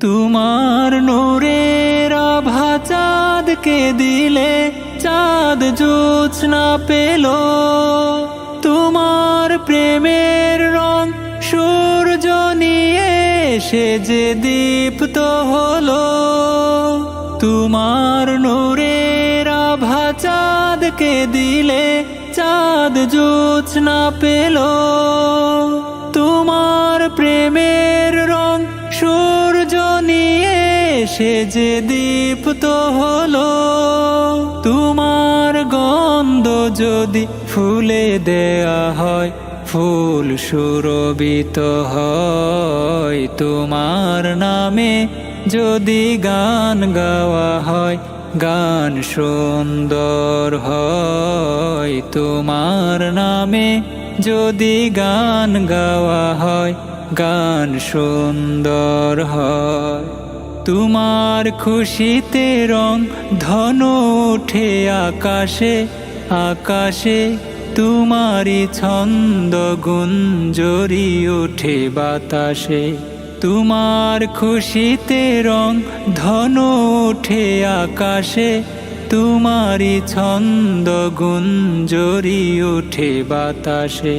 তোমার নূরের আভা চাঁদকে দিলে, চাঁদ জোছনা পেল। তোমার প্রেমের রং সূর্য নিয়ে সে যে দীপ্ত হলো। তোমার নূরের আভা চাঁদকে দিলে, চাঁদ জোছনা পেল। তোমার প্রেমের সে যে দীপ্ত হলো, তোমার গন্ধ যদি ফুলে দেয়া হয়, ফুল সুরবিত হয়, তোমার নামে যদি গান গাওয়া হয়, গান সুন্দর হয়, তোমার নামে যদি গান গাওয়া হয়, গান সুন্দর হয়। তোমার খুশিতে রং ধন ওঠে আকাশে আকাশে তোমারই ছন্দ গুঞ্জরি ওঠে বাতাসে। তোমার খুশিতে রং ধন ওঠে আকাশে, তোমারই ছন্দ গুঞ্জরি ওঠে বাতাসে।